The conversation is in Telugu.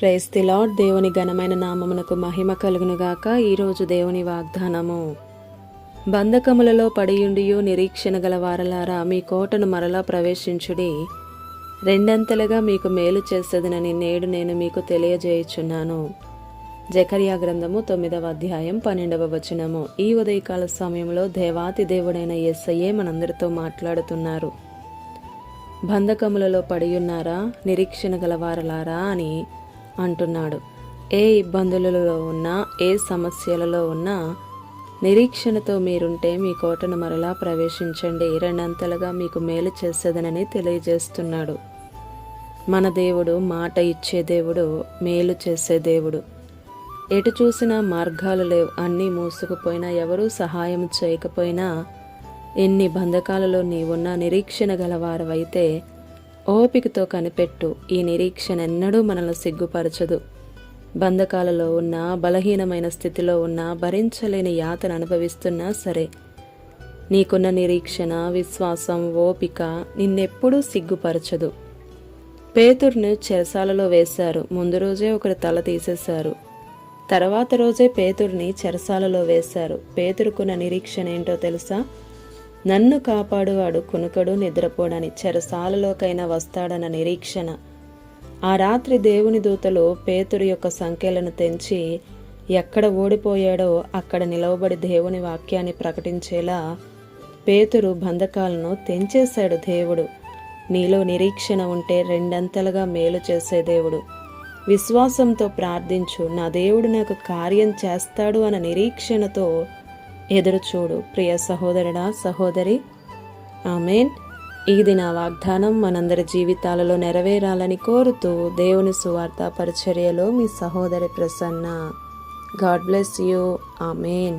ప్రైస్ ది లార్డ్ దేవుని ఘనమైన నామమునకు మహిమ కలుగునుగాక. ఈరోజు దేవుని వాగ్దానము. బంధకములలో పడియుండియు నిరీక్షణ గల వారలారా మీ కోటను మరలా ప్రవేశించుడి. రెండంతలుగా మీకు మేలు చేసేదనని నేడు నేను మీకు తెలియజేయుచున్నాను. జకర్యా గ్రంథము తొమ్మిదవ అధ్యాయం పన్నెండవ వచనము. ఈ ఉదయకాల సమయంలో దేవాతి దేవుడైన ఎస్ఐయే మనందరితో మాట్లాడుతున్నారు. బంధకములలో పడియున్నారా నిరీక్షణ గల వారలారా అని అంటున్నాడు. ఏ ఇబ్బందులలో ఉన్నా ఏ సమస్యలలో ఉన్నా నిరీక్షణతో మీరుంటే మీ కోటను మరలా ప్రవేశించండి. రెండంతలుగా మీకు మేలు చేసేదనని తెలియజేస్తున్నాడు. మన దేవుడు మాట ఇచ్చే దేవుడు మేలు చేసే దేవుడు. ఎటు చూసినా మార్గాలు లేవు. అన్నీ మూసుకుపోయినా ఎవరూ సహాయం చేయకపోయినా ఎన్ని బంధకాలలో నీవున్నా నిరీక్షణ గలవారవైతే ఓపికతో కనిపెట్టు ఈ నిరీక్షణ ఎన్నడూ మనల్ని సిగ్గుపరచదు. బంధకాలలో ఉన్న బలహీనమైన స్థితిలో ఉన్న భరించలేని యాతను అనుభవిస్తున్నా సరే నీకున్న నిరీక్షణ విశ్వాసం ఓపిక నిన్నెప్పుడూ సిగ్గుపరచదు. పేతుర్ను చెరసాలలో వేశారు. ముందు రోజే ఒకరు తల తీసేశారు. తర్వాత రోజే పేతుర్ని చెరసాలలో వేశారు. పేతురుకున్న నిరీక్షణ ఏంటో తెలుసా? నన్ను కాపాడువాడు కునుకడు నిద్రపోడని చెరసాలలోకైనా వస్తాడన్న నిరీక్షణ. ఆ రాత్రి దేవుని దూతలు పేతురు యొక్క సంఖ్యలను తెంచి ఎక్కడ ఓడిపోయాడో అక్కడ నిలవబడి దేవుని వాక్యాన్ని ప్రకటించేలా పేతురు బంధకాలను తెంచేశాడు దేవుడు. నీలో నిరీక్షణ ఉంటే రెండంతలుగా మేలు చేసే దేవుడు. విశ్వాసంతో ప్రార్థించు నా దేవుడు నాకు కార్యం చేస్తాడు అన్న నిరీక్షణతో ఎదురుచూడు ప్రియ సహోదరుడా సహోదరి. ఆమెన్. ఇది నా వాగ్దానం మనందరి జీవితాలలో నెరవేరాలని కోరుతూ దేవుని సువార్త పరిచర్యలో మీ సహోదరి Prasanna. God bless you. Amen.